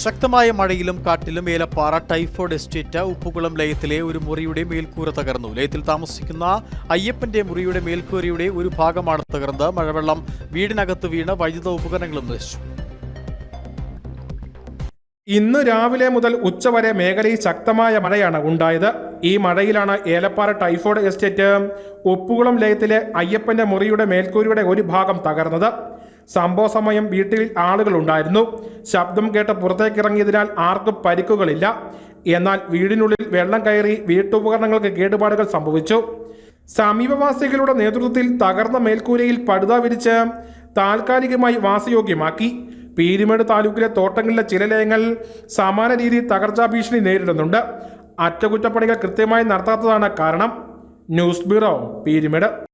ശക്തമായ മഴയിലും കാറ്റിലും ഏലപ്പാറ ടൈഫോയിഡ് എസ്റ്റേറ്റ് ഉപ്പുകുളം ലയത്തിലെ ഒരു മുറിയുടെ മേൽക്കൂര തകർന്നു. ലയത്തിൽ താമസിക്കുന്ന അയ്യപ്പന്റെ മുറിയുടെ മേൽക്കൂരയുടെ ഒരു ഭാഗമാണ് തകർന്നത്. മഴവെള്ളം വീടിനകത്ത് വീണ് വൈദ്യുത ഉപകരണങ്ങളും നശിച്ചു. ഇന്ന് രാവിലെ മുതൽ ഉച്ചവരെ മേഖലയിൽ ശക്തമായ മഴയാണ് ഉണ്ടായത്. ഈ മഴയിലാണ് ഏലപ്പാറ ടൈഫോയിഡ് എസ്റ്റേറ്റ് ഉപ്പുകുളം ലയത്തിലെ അയ്യപ്പന്റെ മുറിയുടെ മേൽക്കൂരയുടെ ഒരു ഭാഗം തകർന്നത്. സംഭവ സമയം വീട്ടിൽ ആളുകളുണ്ടായിരുന്നു. ശബ്ദം കേട്ട് പുറത്തേക്കിറങ്ങിയതിനാൽ ആർക്കും പരിക്കുകളില്ല. എന്നാൽ വീടിനുള്ളിൽ വെള്ളം കയറി വീട്ടുപകരണങ്ങൾക്ക് കേടുപാടുകൾ സംഭവിച്ചു. സമീപവാസികളുടെ നേതൃത്വത്തിൽ തകർന്ന മേൽക്കൂരയിൽ പടുത വിരിച്ച് താൽക്കാലികമായി വാസയോഗ്യമാക്കി. പീരുമേട് താലൂക്കിലെ തോട്ടങ്ങളിലെ ചില ലയങ്ങൾ സമാന രീതിയിൽ തകർച്ചാ ഭീഷണി നേരിടുന്നുണ്ട്. അറ്റകുറ്റപ്പണികൾ കൃത്യമായി നടത്താത്തതാണ് കാരണം. News bureau Peermade.